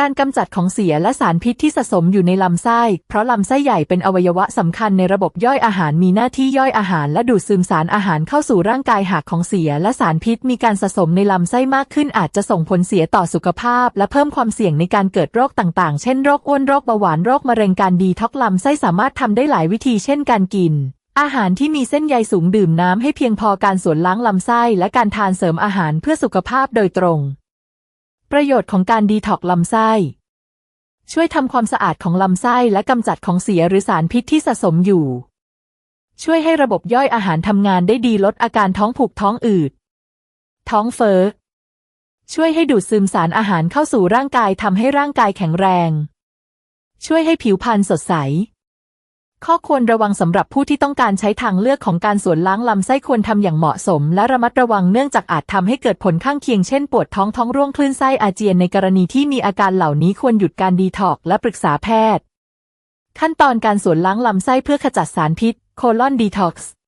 การกำจัดของเสียและสารพิษที่สะสมอยู่ในลำไส้ เพราะลำไส้ใหญ่เป็นอวัยวะสำคัญในระบบย่อยอาหารมีหน้าที่ย่อยอาหารและดูดซึมสารอาหารเข้าสู่ร่างกายหากของเสียและสารพิษมีการสะสมในลำไส้มากขึ้นอาจจะส่งผลเสียต่อสุขภาพ และเพิ่มความเสี่ยงในการเกิดโรคต่างๆ เช่นโรคอ้วนโรคเบาหวานโรคมะเร็งการดีท็อกลำไส้สามารถทำได้หลายวิธีเช่นการกินอาหารที่มีเส้นใยสูงดื่มน้ำให้เพียงพอการสวนล้างลำไส้และการทานเสริมอาหารเพื่อสุขภาพโดยตรง ประโยชน์ของการดีท็อกซ์ลำไส้ ช่วยทำความสะอาดของลำไส้และกำจัดของเสียหรือสารพิษที่สะสมอยู่ ช่วยให้ระบบย่อยอาหารทำงานได้ดีลดอาการท้องผูกท้องอืด ท้องเฟ้อ ช่วยให้ดูดซึมสารอาหารเข้าสู่ร่างกายทำให้ร่างกายแข็งแรง ช่วยให้ผิวพรรณสดใส ข้อควรระวังสำหรับผู้ที่ต้องการใช้ทางเลือกของการสวนล้างลำไส้ควรทำอย่างเหมาะสม และระมัดระวังเนื่องจากอาจทำให้เกิดผลข้างเคียงเช่นปวดท้องท้องร่วงคลื่นไส้อาเจียนในกรณีที่มีอาการเหล่านี้ควรหยุดการดีท็อกและปรึกษาแพทย์ ขั้นตอนการสวนล้างลำไส้เพื่อขจัดสารพิษโคลอนดีท็อกซ์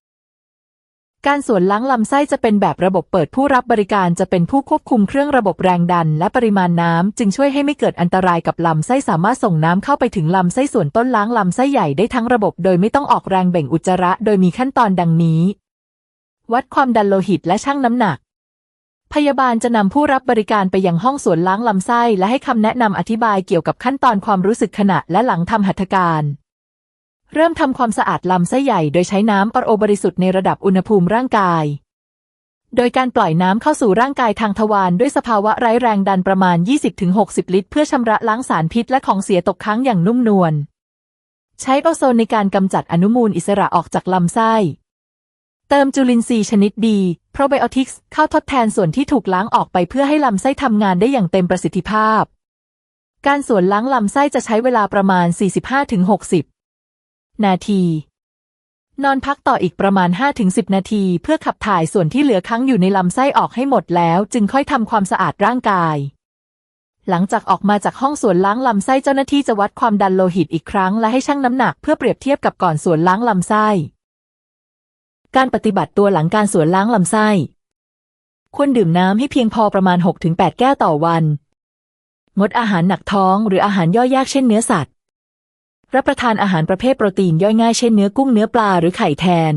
การสวนล้างลำไส้จะเป็นแบบระบบเปิดผู้รับบริการจะเป็นผู้ควบคุมเครื่องระบบแรงดัน และปริมาณน้ำ จึงช่วยให้ไม่เกิดอันตรายกับลำไส้สามารถส่งน้ำเข้าไปถึงลำไส้ส่วนต้นล้างลำไส้ใหญ่ได้ทั้งระบบ โดยไม่ต้องออกแรงเบ่งอุจจาระ โดยมีขั้นตอนดังนี้ วัดความดันโลหิตและชั่งน้ำหนัก พยาบาลจะนำผู้รับบริการไปยังห้องสวนล้างลำไส้ และให้คำแนะนำอธิบายเกี่ยวกับขั้นตอนความรู้สึกขณะและหลังทำหัตถการ เริ่มทำความสะอาดลำไส้ใหญ่โดยใช้น้ำปรโอบริสุทธิ์ในระดับอุณหภูมิร่างกาย โดยการปล่อยน้ำเข้าสู่ร่างกายทางทวารด้วยสภาวะไร้แรงดันประมาณ 20-60 ลิตร เพื่อชำระล้างสารพิษและของเสียตกค้างอย่างนุ่มนวล ใช้โอโซนในการกำจัดอนุมูลอิสระออกจากลำไส้ เติมจุลินทรีย์ชนิดดีโปรไบโอติกส์เข้าทดแทนส่วนที่ถูกล้างออกไปเพื่อให้ลำไส้ทำงานได้อย่างเต็มประสิทธิภาพ การส่วนล้างลำไส้จะใช้เวลาประมาณ 45-60 นาที นอนพักต่ออีกประมาณ 5-10 นาที เพื่อขับถ่ายส่วนที่เหลือค้างอยู่ในลำไส้ออกให้หมดแล้ว จึงค่อยทำความสะอาดร่างกาย หลังจากออกมาจากห้องสวนล้างลำไส้เจ้าหน้าที่จะวัดความดันโลหิตอีกครั้งและให้ชั่งน้ำหนักเพื่อเปรียบเทียบกับก่อนสวนล้างลำไส้ การปฏิบัติตัวหลังการสวนล้างลำไส้ ควรดื่มน้ำให้เพียงพอประมาณ 6-8 แก้วต่อวันงดอาหารหนักท้องหรืออาหารย่อยยากเช่นเนื้อสัตว์ รับประทานอาหารประเภทโปรตีนย่อยง่ายเช่นเนื้อกุ้งเนื้อปลาหรือไข่แทน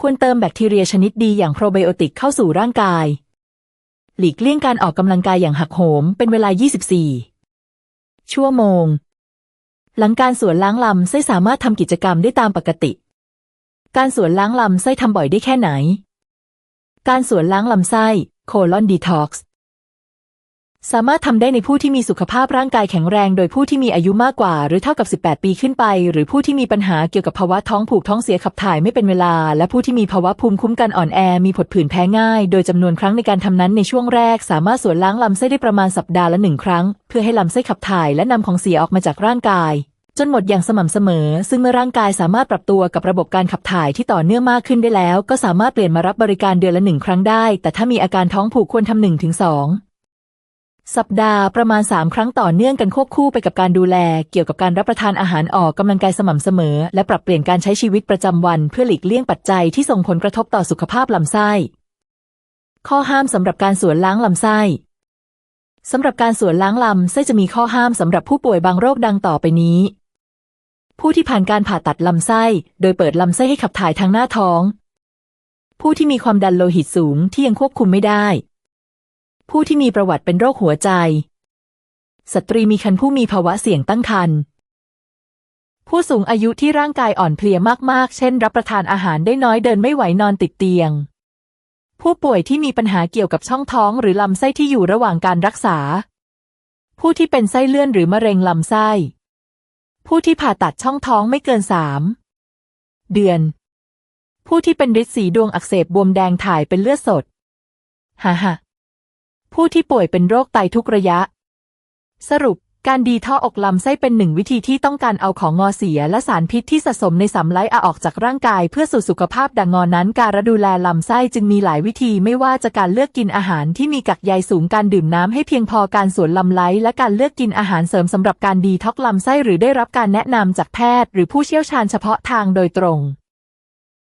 ควรเติมแบคทีเรียชนิดดีอย่างโปรไบโอติกเข้าสู่ร่างกาย หลีกเลี่ยงการออกกำลังกายอย่างหักโหมเป็นเวลา 24 ชั่วโมง หลังการสวนล้างลำไส้สามารถทำกิจกรรมได้ตามปกติ การสวนล้างลำไส้ทำบ่อยได้แค่ไหน การสวนล้างลำไส้โคลอนดีท็อกซ์ สามารถทำได้ในผู้ที่มีสุขภาพร่างกายแข็งแรง โดยผู้ที่มีอายุมากกว่า หรือเท่ากับ 18 ปีขึ้นไป หรือผู้ที่มีปัญหาเกี่ยวกับภาวะท้องผูกท้องเสียขับถ่ายไม่เป็นเวลา และผู้ที่มีภาวะภูมิคุ้มกันอ่อนแอ มีผดผื่นแพ้ง่าย โดยจำนวนครั้งในการทำนั้นในช่วงแรก สามารถสวนล้างลำไส้ได้ประมาณสัปดาห์ละหนึ่งครั้ง เพื่อให้ลำไส้ขับถ่ายและนำของเสียออกมาจากร่างกาย จนหมดอย่างสม่ำเสมอ ซึ่งเมื่อร่างกายสามารถปรับตัวกับระบบการขับถ่ายที่ต่อเนื่องมากขึ้นได้แล้ว ก็สามารถเปลี่ยนมารับบริการเดือนละหนึ่งครั้งได้ แต่ถ้ามีอาการท้องผูกควรทำหนึ่งถึงสอง สัปดาห์ประมาณ 3 ครั้งต่อเนื่องกันควบคู่ไปกับการดูแล เกี่ยวกับการรับประทานอาหารออกกำลังกายสม่ำเสมอ และปรับเปลี่ยนการใช้ชีวิตประจำวันเพื่อหลีกเลี่ยงปัจจัยที่ส่งผลกระทบต่อสุขภาพลำไส้ ข้อห้ามสำหรับการสวนล้างลำไส้สำหรับการสวนล้างลำไส้จะมีข้อห้ามสำหรับผู้ป่วยบางโรคดังต่อไปนี้ ผู้ที่ผ่านการผ่าตัดลำไส้ โดยเปิดลำไส้ให้ขับถ่ายทางหน้าท้อง ผู้ที่มีความดันโลหิตสูงที่ยังควบคุมไม่ได้ ผู้ที่มีประวัติเป็นโรคหัวใจ สตรีมีครรภ์ผู้มีภาวะเสี่ยงตั้งครรภ์ผู้สูงอายุที่ร่างกายอ่อนเพลียมาก ๆ เช่น รับประทานอาหารได้น้อยเดินไม่ไหวนอนติดเตียง ผู้ป่วยที่มีปัญหาเกี่ยวกับช่องท้องหรือลำไส้ที่อยู่ระหว่างการรักษา ผู้ที่เป็นไส้เลื่อนหรือมะเร็งลำไส้ ผู้ที่ผ่าตัดช่องท้องไม่เกินสามเดือน ผู้ที่เป็นฤทธิ์สีดวงอักเสบบวมแดงถ่ายเป็นเลือดสด ฮ่าฮ่า ผู้ที่ป่วยเป็นโรคไตทุกระยะ สรุป การดีท่ออกลำไส้เป็นหนึ่งวิธีที่ต้องการเอาของงอเสียและสารพิษที่สะสมในสำไลอออกจากร่างกายเพื่อสู่สุขภาพดังงอนั้นการดูแลลำไส้จึงมีหลายวิธีไม่ว่าจะการเลือกกินอาหารที่มีกักใยสูงการดื่มน้ำให้เพียงพอการสวนลำไล้และการเลือกกินอาหารเสริมสำหรับการดีท็อกลำไส้หรือได้รับการแนะนำจากแพทย์ หรือผู้เชี่ยวชาญเฉพาะทางโดยตรง